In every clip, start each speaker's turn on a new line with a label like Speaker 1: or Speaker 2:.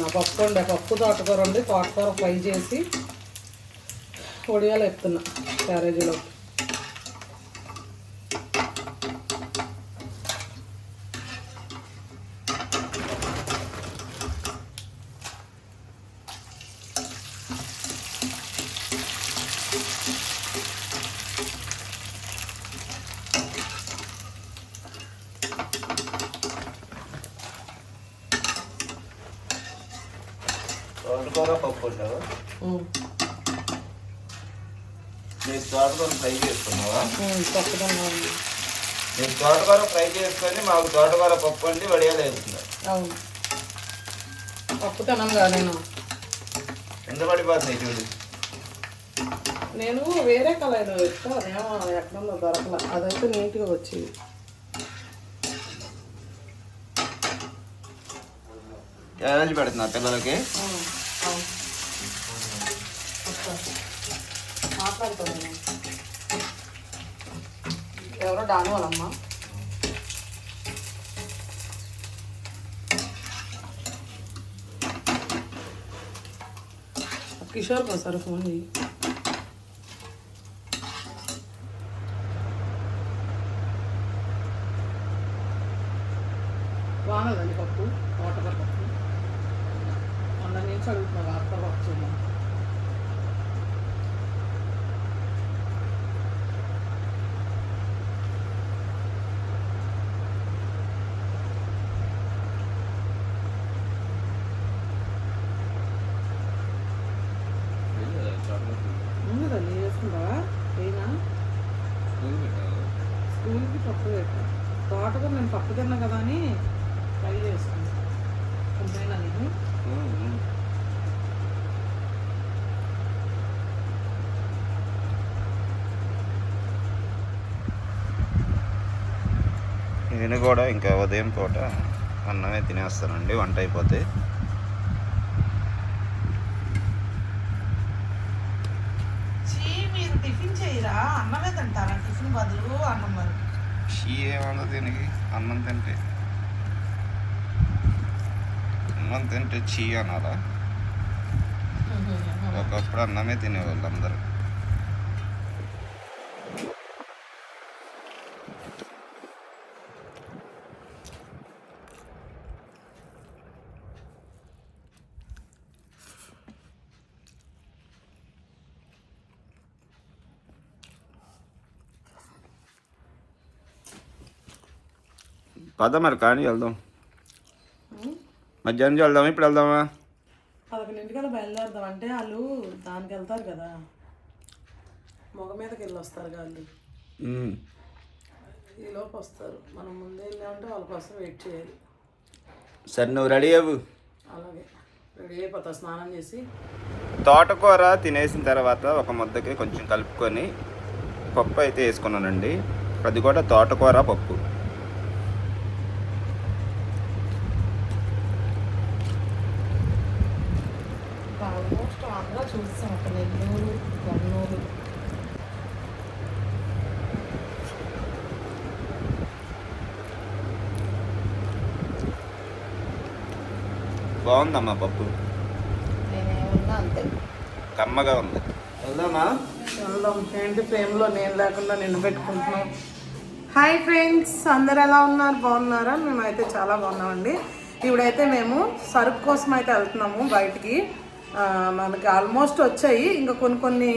Speaker 1: నా పప్పు ఉండే పప్పు తోటకూర ఉండి తోటకూర ఫ్రై చేసి పొడియాలు ఎత్తున్నా క్యారేజీలోకి.
Speaker 2: తోటకూర పప్పు ఉండవు నీకు తోటకూర ఫ్రై చేసుకున్నావా
Speaker 1: ఉంది
Speaker 2: నీకు తోటకూర ఫ్రై చేసుకొని మాకు తోటకూర పప్పు అండి వడియాలు వేస్తున్నారు
Speaker 1: అవును. పప్పు తినంగా నేను.
Speaker 2: ఎంత పడిపోతున్నాయి చూడు.
Speaker 1: నేను వేరే కలర్ ఇస్తా అదేమో ఎక్కడో దొరకల. అదైతే నీట్గా వచ్చేది.
Speaker 2: క్యారేజ్ పెడుతున్నా పిల్లలకి.
Speaker 1: నేను ఎవరో డాను వాళ్ళమ్మ. కిషోర్కి ఒకసారి ఫోన్ చేయి బాగున్నదండి పప్పు తోటకూర పప్పు. మొన్న నుంచి అడుగుతున్నా వార్త పప్పు చేయమని ఉన్నదండి వేసుకుంటావా అయినా స్కూల్కి పప్పు పెట్టా తోటకూర నేను పప్పు తిన్నా కదా అని ఫ్రై చేసుకున్నాను కొంతైనా నేను
Speaker 2: నేను కూడా ఇంకా ఉదయం పూట అన్నమే తినేస్తానండి వంట అయిపోతే.
Speaker 1: మీరు టిఫిన్ చేయరా? అన్నమే తింటారా? టిఫిన్ బదులు అన్నం మరి.
Speaker 2: షీ ఏమన్నా దీనికి? అన్నం తింటే. అన్నం తింటే చీ అనాలా ఒకప్పుడు అన్నమే తినేవాళ్ళు అందరూ పద మరి కానీ వెళ్దాం మధ్యాహ్నం వెళ్దామా? ఇప్పుడు వెళ్దామా?
Speaker 1: పదకొండింటికల్లా బయలుదేరదాం. అంటే వాళ్ళు దానికి వెళ్తారు కదా. మొగ మీదకి వెళ్ళి వస్తారు వాళ్ళు
Speaker 2: ఉమ్.
Speaker 1: ఈ లోపు వస్తారు. మనం ముందే వెళ్ళామంటే వాళ్ళ కోసం వెయిట్ చేయాలి.
Speaker 2: సరే నువ్వు రెడీ అవ్వు.
Speaker 1: అలాగే. రెడీ అయిపోతా. స్నానం చేసి.
Speaker 2: తోటకూర తినేసిన తర్వాత ఒక ముద్దకి కొంచెం కలుపుకొని పప్పు అయితే వేసుకున్నానండి. అది కూడా తోటకూర పప్పు
Speaker 1: ఆల్మోస్ట్ ఆంధ్ర చూస్తాం అక్కడ నెల్లూరు కర్నూలు
Speaker 2: బాగుందమ్మా పప్పు. కమ్మగా ఉంది. వెళ్దామా?
Speaker 1: వెళ్దాం. ఏంటి ఫ్రేమ్లో నేను లేకుండా నిన్ను పెట్టుకుంటున్నాం హాయ్ ఫ్రెండ్స్ అందరు ఎలా ఉన్నారు? బాగున్నారా? మేమైతే చాలా బాగున్నామండి. ఇప్పుడైతే మేము సరుకు కోసం అయితే వెళ్తున్నాము బయటికి. మనకి ఆల్మోస్ట్ వచ్చాయి. ఇంకా కొన్ని కొన్ని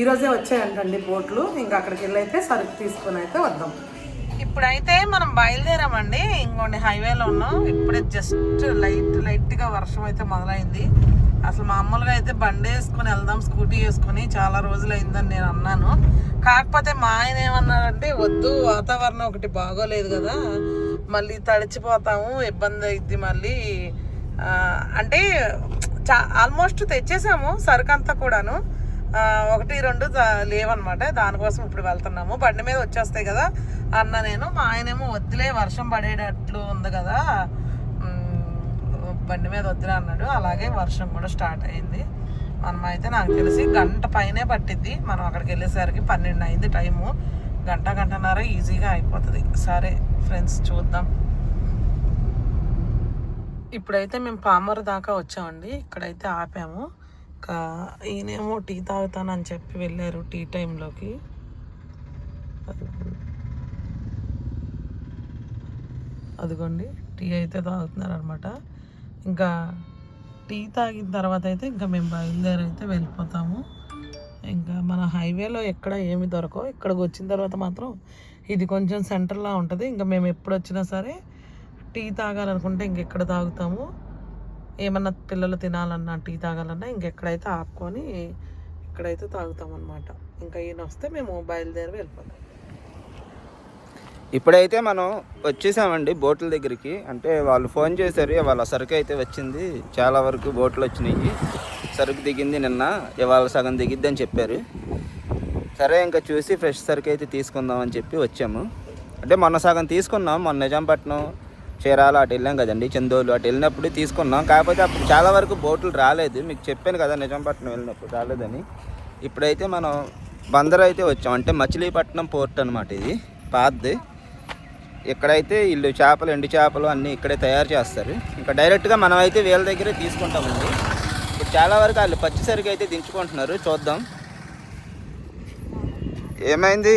Speaker 1: ఈరోజే వచ్చాయంటండి బోట్లు. ఇంకా అక్కడికి వెళ్ళి అయితే సరుకు తీసుకొని అయితే వద్దాం. ఇప్పుడైతే మనం బయలుదేరామండి. ఇంకోండి హైవేలో ఉన్నాం. ఇప్పుడే జస్ట్ లైట్ లైట్గా వర్షం అయితే మొదలైంది. అసలు మామూలుగా అయితే బండి వేసుకొని వెళ్దాం స్కూటీ వేసుకొని చాలా రోజులు అయిందని నేను అన్నాను. కాకపోతే మా ఆయన ఏమన్నారంటే వద్దు వాతావరణం ఒకటి బాగోలేదు కదా. మళ్ళీ తడిచిపోతాము ఇబ్బంది అయింది మళ్ళీ. అంటే చా ఆల్మోస్ట్ తెచ్చేసాము సరుకు అంతా కూడాను. ఒకటి రెండు లేవన్నమాట. దానికోసం ఇప్పుడు వెళ్తున్నాము. బండి మీద వచ్చేస్తాయి కదా అన్న నేను. మా ఆయనేమో వద్దులే వర్షం పడేటట్లు ఉంది కదా. బండి మీద వద్దులే అన్నాడు. అలాగే వర్షం కూడా స్టార్ట్ అయింది. మనం అయితే నాకు తెలిసి గంట పైనే పట్టిద్ది. మనం అక్కడికి వెళ్ళేసరికి పన్నెండు అయింది టైము. గంట గంటన్నర ఈజీగా అయిపోతుంది. సరే ఫ్రెండ్స్ చూద్దాం. ఇప్పుడైతే మేము పామర్ దాకా వచ్చామండి. ఇక్కడైతే ఆపాము. ఇంకా ఈయనేమో టీ తాగుతానని చెప్పి వెళ్ళారు టీ టైంలోకి. అదిగోండి టీ అయితే తాగుతున్నారనమాట ఇంకా టీ తాగిన తర్వాత అయితే ఇంకా మేము బయలుదేరి అయితే వెళ్ళిపోతాము. ఇంకా మన హైవేలో ఎక్కడ ఏమి దొరకవు. ఇక్కడికి వచ్చిన తర్వాత మాత్రం ఇది కొంచెం సెంటర్లా ఉంటుంది. ఇంకా మేము ఎప్పుడు వచ్చినా సరే టీ తాగాలనుకుంటే ఇంకెక్కడ తాగుతాము. ఏమన్నా పిల్లలు తినాలన్నా టీ తాగాలన్నా ఇంకెక్కడైతే ఆపుకొని ఇక్కడైతే తాగుతాం అనమాట ఇంకా ఈయన వస్తే మేము బయలుదేరి వెళ్ళిపోతాం.
Speaker 2: ఇప్పుడైతే మనం వచ్చేసామండి బోట్ల దగ్గరికి. అంటే వాళ్ళు ఫోన్ చేశారు వాళ్ళ సరుకు అయితే వచ్చింది చాలా వరకు బోట్లు వచ్చినాయి. సరుకు దిగింది నిన్న ఇవాళ సగం దిగిద్ది అని చెప్పారు. సరే ఇంకా చూసి ఫ్రెష్ సరుకు అయితే తీసుకుందాం అని చెప్పి వచ్చాము. అంటే మొన్న సగం తీసుకున్నాం మొన్న నిజాంపట్నం చీరాల అటు వెళ్ళాం కదండి చందోలు అటు వెళ్ళినప్పుడు తీసుకున్నాం. కాకపోతే అప్పుడు చాలా వరకు బోట్లు రాలేదు. మీకు చెప్పాను కదా నిజాంపట్నం వెళ్ళినప్పుడు రాలేదని. ఇప్పుడైతే మనం బందర్ అయితే వచ్చాం. అంటే మచిలీపట్నం పోర్ట్ అనమాట ఇది పాతది. ఇక్కడైతే వీళ్ళు చేపలు ఎండు చేపలు అన్నీ ఇక్కడే తయారు చేస్తారు. ఇంకా డైరెక్ట్గా మనం అయితే వీళ్ళ దగ్గరే తీసుకుంటామండి. ఇప్పుడు చాలా వరకు వాళ్ళు పచ్చిసరికి అయితే దించుకుంటున్నారు. చూద్దాం. ఏమైంది?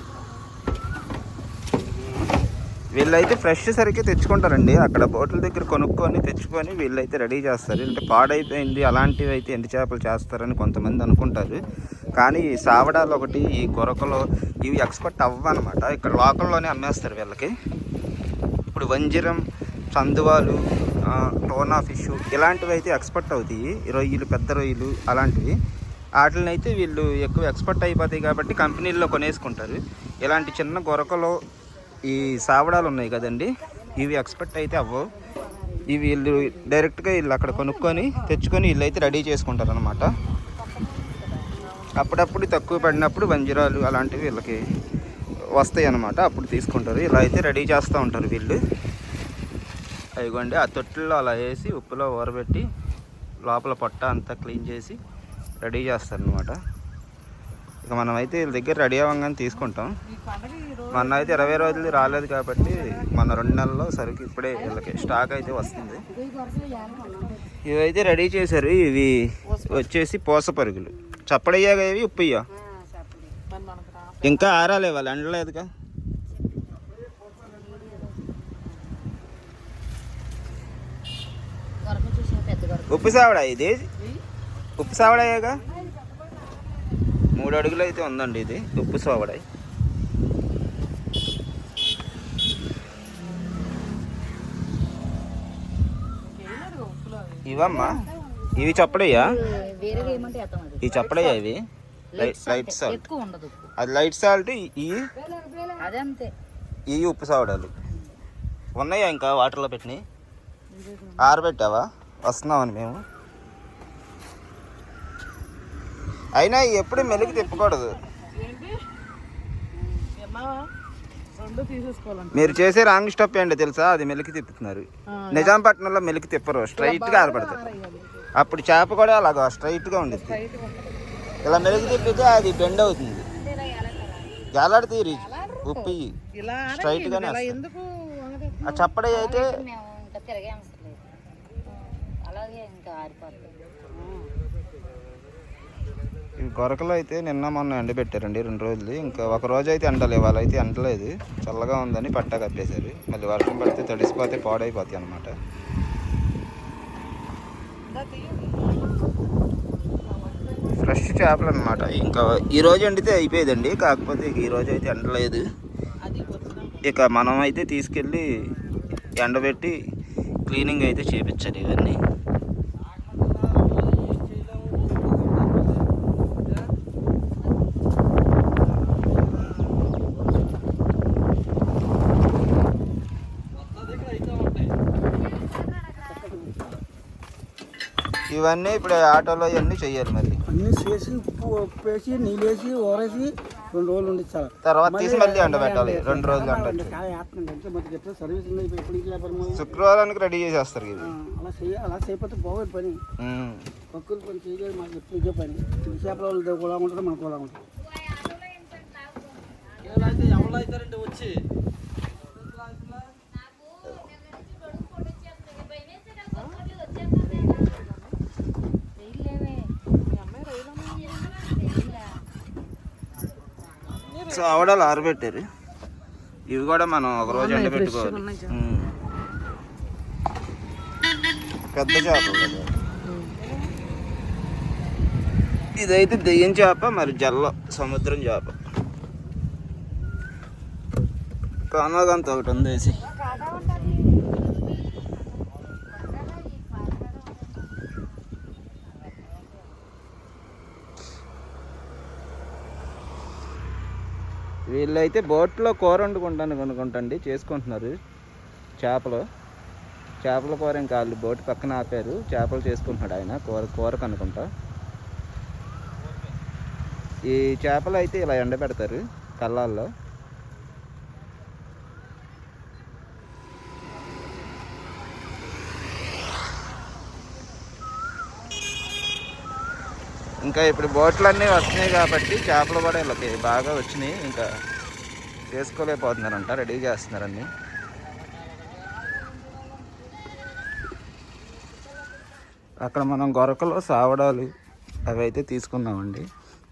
Speaker 2: వీళ్ళైతే ఫ్రెష్ సరికి తెచ్చుకుంటారండి. అక్కడ బోట్ల దగ్గర కొనుక్కొని తెచ్చుకొని వీళ్ళైతే రెడీ చేస్తారు. అంటే పాడైపోయింది. అలాంటివి అయితే ఎండి చేపలు చేస్తారని కొంతమంది అనుకుంటారు. కానీ ఈ సావడాలు ఒకటి ఈ గొరకలు ఇవి ఎక్స్పర్ట్ అవ్వనమాట. ఇక్కడ లోకల్లోనే అమ్మేస్తారు వీళ్ళకి. ఇప్పుడు వంజిరం చందువాలు టోనా ఫిష్ ఇలాంటివి అయితే ఎక్స్పర్ట్ అవుతాయి. ఈ రొయ్యలు పెద్ద రొయ్యలు అలాంటివి. వాటిని అయితే వీళ్ళు ఎక్కువ ఎక్స్పర్ట్ అయిపోతాయి కాబట్టి కంపెనీల్లో కొనేసుకుంటారు. ఇలాంటి చిన్న గొరకలు ఈ సావడాలు ఉన్నాయి కదండి ఇవి ఎక్స్పెక్ట్ అయితే అవ్వవు. ఇవి వీళ్ళు డైరెక్ట్గా వీళ్ళు అక్కడ కొనుక్కొని తెచ్చుకొని వీళ్ళు అయితే రెడీ చేసుకుంటారు అనమాట అప్పుడప్పుడు తక్కువ పడినప్పుడు వంజరాలు అలాంటివి వీళ్ళకి వస్తాయి అనమాట అప్పుడు తీసుకుంటారు. ఇలా అయితే రెడీ చేస్తూ ఉంటారు వీళ్ళు. అదిగోండి ఆ తొట్టుల్లో అలా వేసి ఉప్పులో ఊరబెట్టి లోపల పొట్ట అంతా క్లీన్ చేసి రెడీ చేస్తారు అనమాట ఇక మనం అయితే వీళ్ళ దగ్గర రెడీ అవ్వగానే తీసుకుంటాం.
Speaker 1: మన
Speaker 2: మొన్న అయితే ఇరవై రోజులు రాలేదు కాబట్టి మన రెండు నెలల్లో సరుకు ఇప్పుడే వీళ్ళకి స్టాక్ అయితే వస్తుంది. ఇవైతే రెడీ చేశారు. ఇవి వచ్చేసి పూస పరుగులు. చప్పడయ్యాగా ఇవి ఉప్పయ్యా? ఇంకా ఆరాలే వాళ్ళు ఎండలేదుగా ఉప్పు సావడా ఇది? ఉప్పు సావడయ్యాగా? మూడు అడుగులు అయితే ఉందండి ఇది. ఉప్పు సావడాయి. ఇవమ్మా? ఇవి చప్పడయ్యా? ఇవి చప్పడయ్యా ఇవి? లైట్ లైట్ సాల్ట్ అది లైట్ సాల్ట్ ఈ ఈ ఉప్పు సావడాలు. ఉన్నాయా ఇంకా వాటర్లో పెట్టినాయి ఆరబెట్టావా? వస్తున్నామని మేము. అయినా ఎప్పుడు మెలికి తిప్పకూడదు. మీరు చేసే రాంగ్ స్టెప్ ఏంటో తెలుసా? అది మెలికి తిప్పుతున్నారు. నిజాంపట్నంలో మెలికి తిప్పరు స్ట్రైట్గా ఆరబడతారు. అప్పుడు చేప కూడా అలాగా స్ట్రైట్గా ఉండిద్ది. ఇలా మెలికి తిప్పితే అది బెండ్ అవుతుంది. జాలాడితే ఉప్పు. ఇయ్యి.
Speaker 1: ఇలా
Speaker 2: Straight గానే
Speaker 1: ఇలా
Speaker 2: వస్తుంది.
Speaker 1: ఎందుకు వంగదు?
Speaker 2: ఆ చప్పడి అయితే
Speaker 3: అలాగే ఇంకా ఆరిపోతుంది
Speaker 2: గొరకలు అయితే నిన్న మొన్న ఎండబెట్టారండి రెండు రోజులు. ఇంకా ఒక రోజు అయితే ఎండలు ఇవాళ అయితే ఎండలేదు. చల్లగా ఉందని పట్టా కట్టేశారు. మళ్ళీ వర్షం పడితే తడిసిపోతే పాడైపోతాయి అనమాట ఫ్రెష్ చేపలు అనమాట ఇంకా ఈరోజు ఎండితే అయిపోయేదండి. కాకపోతే ఈ రోజు అయితే ఎండలేదు. ఇక మనం అయితే తీసుకెళ్ళి ఎండబెట్టి క్లీనింగ్ అయితే చేపించాలి ఇవన్నీ. ఇవన్నీ ఇప్పుడు ఆటోలో ఇవన్నీ చెయ్యాలి మళ్ళీ.
Speaker 4: అన్నీ చేసి ఉప్పు ఉప్పు వేసి నీళ్ళు వేసి ఊరేసి రెండు రోజులు ఉండి చాలా
Speaker 2: తర్వాత తీసి మళ్ళీ ఎండబెట్టాలి రెండు రోజులు ఎండ
Speaker 4: కాయ వేస్తున్నాడు అంటే మనకి ఎట్లా సర్వీస్?
Speaker 2: శుక్రవారానికి రెడీ చేసేస్తారు ఇది.
Speaker 4: అలా చేయ అలా చేయకపోతే బాగోదు పని. పక్కులు పని చేయలేదు మాకు ఎప్పుడు ఇదే పని. చేపల వాళ్ళు కూడా ఉంటుంది మనకు కూడా ఉంటుంది ఎవరు అవుతారండి వచ్చి?
Speaker 2: సో ఆవడాలు ఆరబెట్టారు. ఇవి కూడా మనం ఒక రోజు ఎండబెట్టుకోవాలి. ఉమ్. పెద్ద చేప కదా. ఇదైతే దెయ్యం చేప మరి జల్ల సముద్రం చేప. కానాగంత ఒకటి ఉంది వేసి వీళ్ళైతే బోట్లో కూర వండుకుంటాను అనుకుంటండి చేసుకుంటున్నారు. చేపలు. చేపల కూర ఇంకా వాళ్ళు బోట్ పక్కన ఆపారు. చేపలు చేసుకుంటున్నాడు ఆయన కూర కూరకు అనుకుంటా ఈ చేపలు అయితే ఇలా ఎండబెడతారు కళ్ళాల్లో. ఇంకా ఇప్పుడు బోట్లన్నీ వస్తున్నాయి కాబట్టి చేపలు కూడా వీళ్ళకి బాగా వచ్చినాయి. ఇంకా చేసుకోలేకపోతున్నారంట రెడీ చేస్తున్నారండి అక్కడ మనం గొరకలో సావడాలు అవి అయితే తీసుకున్నామండి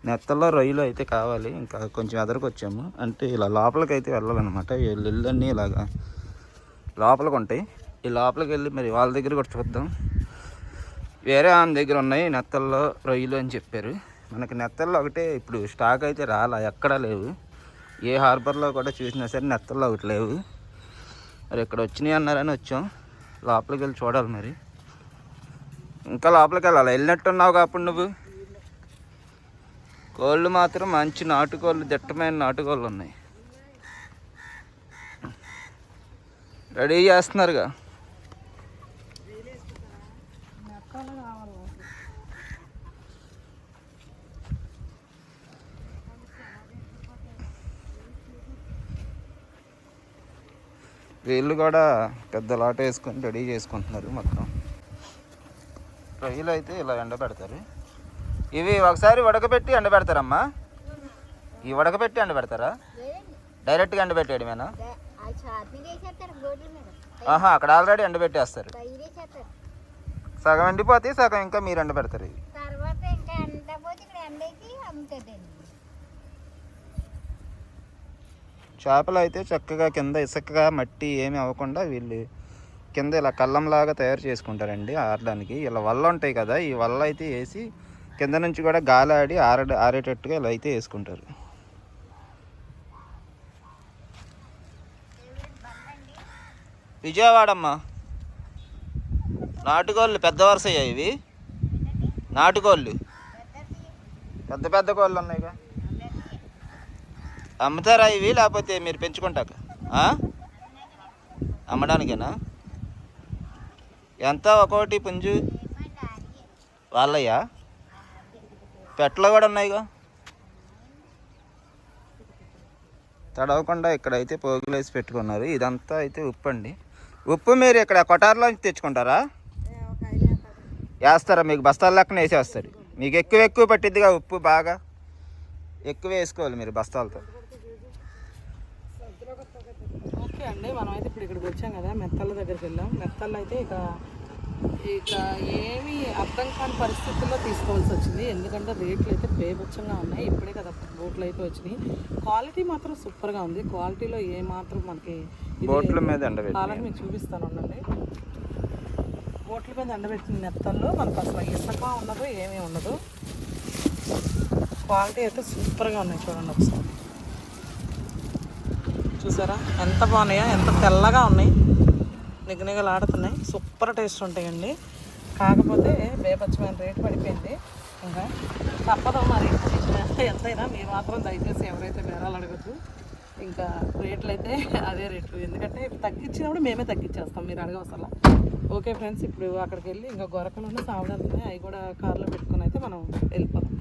Speaker 2: నెత్తల్లో రొయ్యలు అయితే కావాలి ఇంకా కొంచెం ఎదరికి వచ్చాము అంటే ఇలా లోపలికి అయితే వెళ్ళాలన్నమాట ఈ ఇళ్ళన్నీ ఇలాగా లోపలికి ఉంటాయి ఈ లోపలికి వెళ్ళి మరి వాళ్ళ దగ్గర కూడా చూద్దాం. వేరే ఆమె దగ్గర ఉన్నాయి నెత్తల్లో రొయ్యలు అని చెప్పారు. మనకి నెత్తల్లో ఒకటే ఇప్పుడు స్టాక్ అయితే రాలా ఎక్కడా లేవు. ఏ హార్బర్లో కూడా చూసినా సరే నెత్తలు ఒకటి లేవు మరి ఇక్కడ వచ్చినాయి అన్నారని వచ్చాం. లోపలికి వెళ్ళి చూడాలి మరి. ఇంకా లోపలికి వెళ్ళాలి. వెళ్ళినట్టున్నావు అప్పుడు నువ్వు? కోళ్ళు మాత్రం మంచి నాటుకోళ్ళు దిట్టమైన నాటుకోళ్ళు ఉన్నాయి. రెడీ చేస్తున్నారుగా? వీళ్ళు కూడా పెద్ద లాట వేసుకొని రెడీ చేసుకుంటున్నారు మొత్తం. రొయ్యలు అయితే ఇలా ఎండబెడతారు ఇవి ఒకసారి ఉడకబెట్టి ఎండబెడతారమ్మా ఈ ఉడకబెట్టి ఎండబెడతారా డైరెక్ట్గా ఎండబెట్టేయడమేనా ఆహా అక్కడ ఆల్రెడీ ఎండబెట్టేస్తారు సగం ఎండిపోతే సగం ఇంకా మీరు ఎండబెడతారు ఇవి
Speaker 3: తర్వాత ఇంకా ఎండ పోతే ఇక్కడ ఎండకి అమ్ముతుందండి
Speaker 2: చేపలు అయితే చక్కగా కింద ఇసుకగా మట్టి ఏమి అవ్వకుండా వీళ్ళు కింద ఇలా కళ్ళంలాగా తయారు చేసుకుంటారండి ఆరడానికి. ఇలా వల్ల ఉంటాయి కదా ఈ వల్ల అయితే వేసి కింద నుంచి కూడా గాలి ఆడి ఆర ఆరేటట్టుగా ఇలా అయితే వేసుకుంటారు. విజయవాడమ్మా. నాటుకోళ్ళు పెద్ద వరుసయ్యా ఇవి? నాటుకోళ్ళు. పెద్ద పెద్ద కోళ్ళు ఉన్నాయిగా. అమ్ముతారా ఇవి లేకపోతే మీరు పెంచుకుంటాక? అమ్మడానికేనా? ఎంత? ఒక్కోటి పుంజు? వాళ్ళయ్యా పెట్టలు కూడా ఉన్నాయిగా. తడవకుండా ఇక్కడైతే పోగులేసి పెట్టుకున్నారు. ఇదంతా అయితే ఉప్పు అండి ఉప్పు మీరు ఇక్కడ కొటార్లో తెచ్చుకుంటారా? వేస్తారా? మీకు బస్తాల లెక్కన వేసేస్తారు. మీకు ఎక్కువ ఎక్కువ పట్టిద్దిగా ఉప్పు బాగా. ఎక్కువ వేసుకోవాలి మీరు బస్తాలతో.
Speaker 1: ఓకే అండి మనం అయితే ఇప్పుడు ఇక్కడికి వచ్చాం కదా మెత్తల దగ్గరికి వెళ్ళాం. మెత్తలు అయితే ఇక ఇక ఏమీ అర్థం కాని పరిస్థితుల్లో తీసుకోవాల్సి వచ్చింది. ఎందుకంటే రేట్లు అయితే బేభత్సంగా ఉన్నాయి. ఇప్పుడే కదా బోట్లు అయితే వచ్చినాయి. క్వాలిటీ మాత్రం సూపర్గా ఉంది. క్వాలిటీలో ఏ మాత్రం మనకి
Speaker 2: బోట్ల మీద
Speaker 1: కావాలని మీకు చూపిస్తాను ఉండండి. బోట్ల మీద ఎండబెట్టిన నెత్తల్లో మనకు అసలు ఇసుక ఉండదు ఏమీ ఉండదు. క్వాలిటీ అయితే సూపర్గా ఉన్నాయి చూడండి ఒకసారి. చూసారా? ఎంత బాగున్నాయో ఎంత తెల్లగా ఉన్నాయి. నిగనిగలాడుతున్నాయి సూపర్ టేస్ట్ ఉంటాయండి. కాకపోతే బేపచ్చమైన రేటు పడిపోయింది. ఇంకా తప్పదు మరి. ఎంతైనా మీరు మాత్రం దయచేసి ఎవరైతే బేరాలు అడగద్దు. ఇంకా రేట్లు అయితే అదే రేట్లు. ఎందుకంటే తగ్గించినప్పుడు మేమే తగ్గించేస్తాం. మీరు అడగవసలా ఓకే ఫ్రెండ్స్ ఇప్పుడు అక్కడికి వెళ్ళి ఇంకా గొరకలు సావడాలు ఉన్నాయి. అవి కూడా కార్లో పెట్టుకుని అయితే మనం వెళ్ళిపోతాం